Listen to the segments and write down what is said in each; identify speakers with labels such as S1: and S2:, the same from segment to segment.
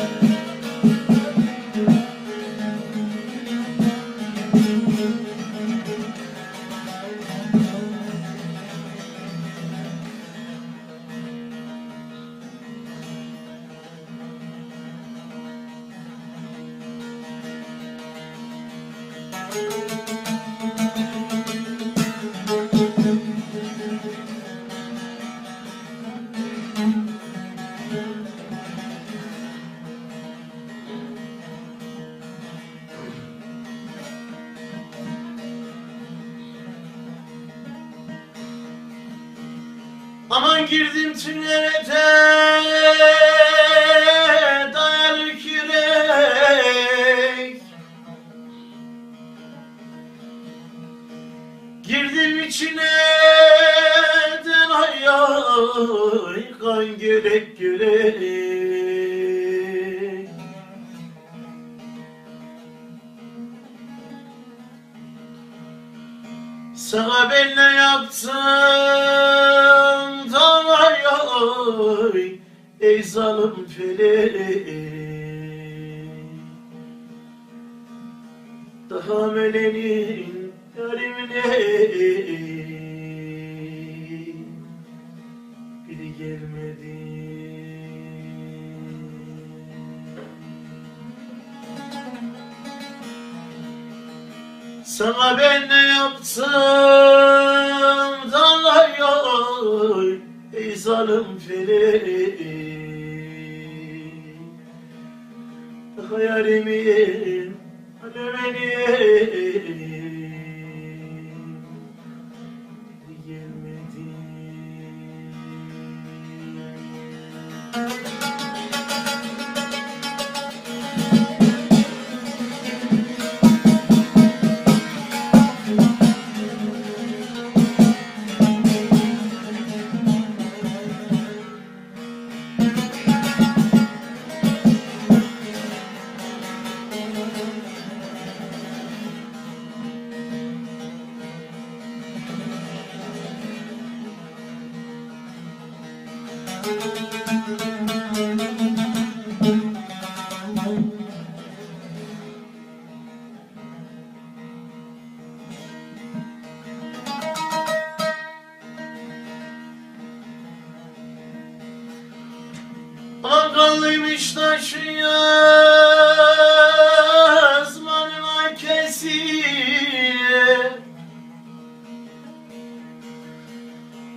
S1: Thank you. Aman girdim tünele dayalı kürek Girdim içine den ay ay kan gerek gerek Sana ben ne yaptım ay Ey zalim felek Daha melenin yarimine Biri gelmedi. Sana ben ne yaptım Tanrı Ey zalim felek Hayalimin Alemeni Ankaralıymış taşı yazmanın kesi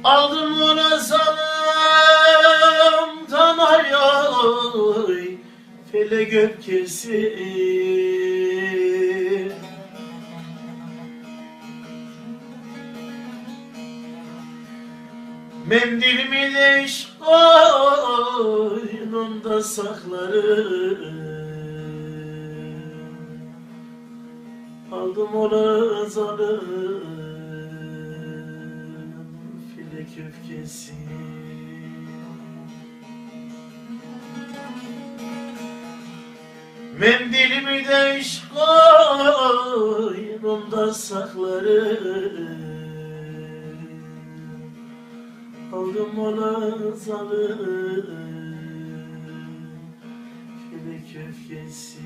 S1: Aldım ona salım tanay Fele gökesi Mendilimi de iş koynunda saklarım Aldım ona zalım File köfkesi Mendilimi de iş koynunda saklarım? Aldım ona zalım File köfkesi